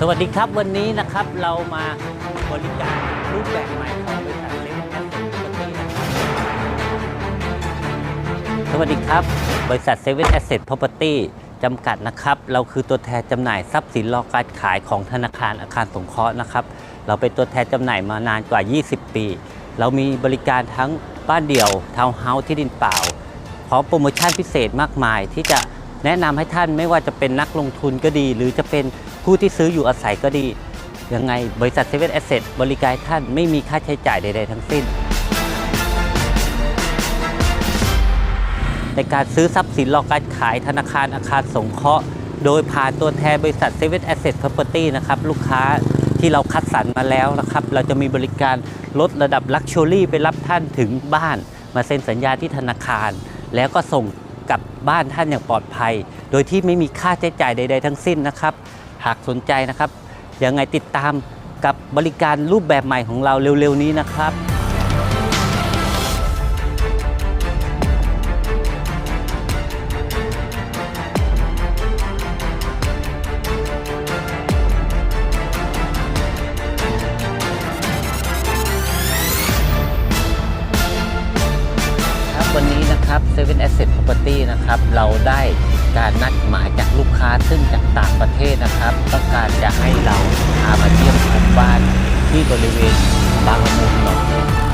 สวัสดีครับวันนี้นะครับเรามาบริการรูปแบบใหม่ของบริษัทเซเว่นแอสเซทปตี้นะครับสวัสดีครับ บริษัทเซเว่นแอสเซท Property จำกัดนะครับ เราคือตัวแทนจำหน่ายทรัพย์สินรอการขายของธนาคารอาคารสงเคราะห์นะครับ เราเป็นตัวแทนจำหน่ายมานานกว่า 20 ปี เรามีบริการทั้งบ้านเดี่ยวทาวน์เฮาส์ที่ดินเปล่าพร้อมโปรโมชั่นพิเศษมากมายที่จะแนะนำให้ท่านไม่ว่าจะเป็นนักลงทุนก็ดี หรือจะเป็น ผู้ที่ซื้ออยู่อาศัยก็ดี ยังไงบริษัทเซเว่นแอสเซทบริการท่านไม่มีค่าใช้จ่ายใด ๆ ทั้งสิ้น ในการซื้อทรัพย์สินรอการขายธนาคารอาคารสงเคราะห์ โดยผ่านตัวแทนบริษัทเซเว่นแอสเซท Property นะครับลูกค้าที่เราคัดสรรมาแล้วนะครับ เราจะมีบริการลดระดับลักชัวรี่ไปรับท่านถึงบ้าน มาเซ็นสัญญาที่ธนาคาร แล้วก็ส่ง กลับบ้านท่านอย่างปลอดภัย โดยที่ไม่มีค่าใช้จ่ายใด ๆ ทั้งสิ้นนะครับ หากสนใจนะครับยังไงติดตามกับบริการรูปแบบใหม่ของเราเร็วๆนี้นะครับ วันนี้นะครับ Seven Asset Property นะครับ เราได้การนัดหมายจากลูกค้าซึ่งจากต่างประเทศนะครับ ต้องการจะให้เราพามาเยี่ยมชมบ้านที่บริเวณบางละมุงหนอง